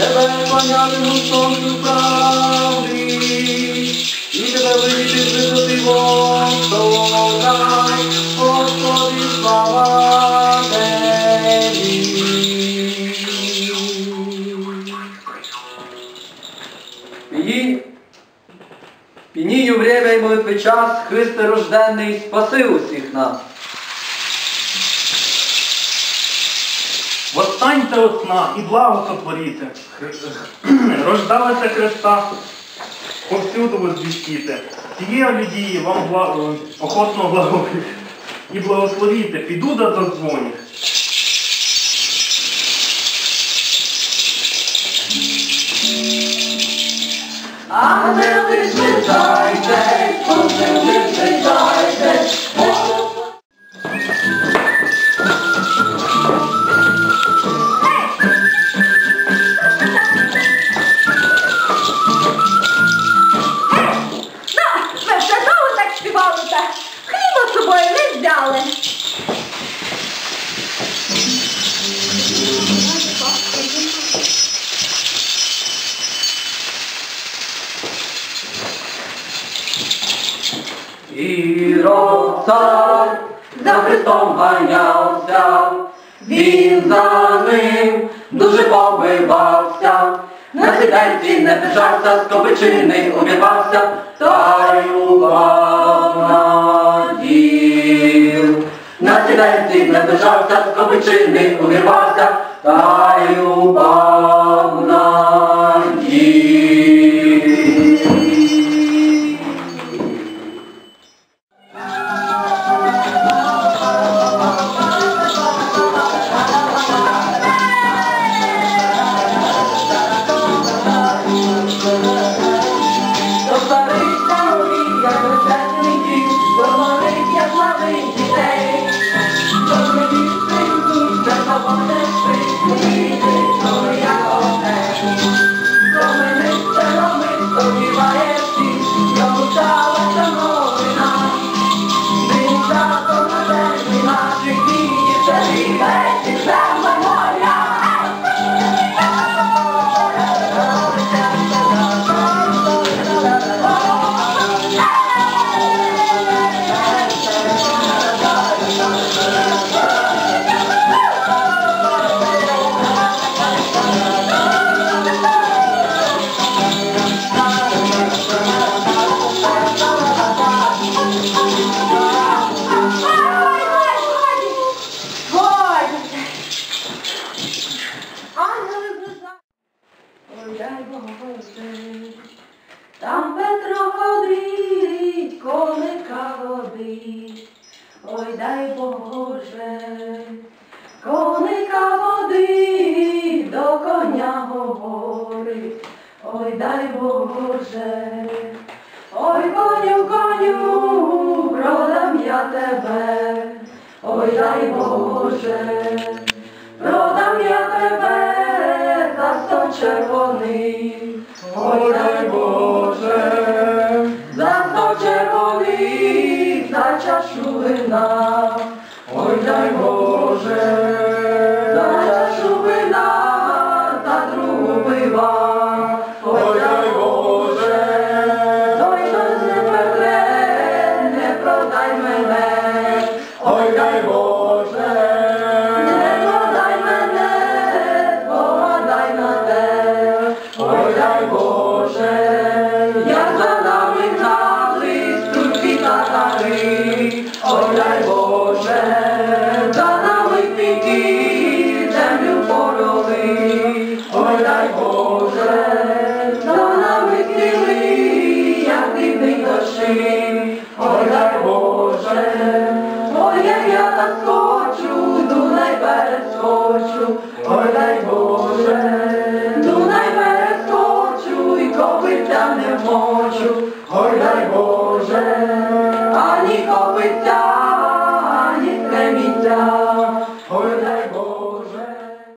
тебе поняли густом правди, і тебе вийти висоти востока, Господи, слава Тебі. Пії, пінію время і молитви час, Христе рожденний, спаси усіх нас. Восстаньте от сна і благо сотворіте. Рождалася Христа, повсюду возвістіте. Цієї людії вам бла- охотно благоволі. І благословіте, піду да задзвоню. Ангели, звертайте, ангели, Хліба з собою не взяли. Ірод цар за Христом ганявся, він за ним дуже побивався, на сідельці не держався, з копичини увірвався, держався, у копичини та й упав коника. Ой, дай Боже. Коника водить, до коня говорить. Ой, дай Боже. Ой, коню, коню, продам я тебе. Ой, дай Боже. Продам я тебе за сто червоних. Боже. За чашу вина, за другу пива. Ой, дай Боже. Той, що не пекне, не продай мене. Ой, дай Боже. Не продай мене, Бога дай на те. Ой, дай Боже. Як за нами гнали, турки татари. Ой, дай Боже. Дощі. Ой, дай Боже. Ой, як я так хочу, Дунай перескочу. Ой, дай Боже. Дунай перескочу, і копиця не хочу, Ой,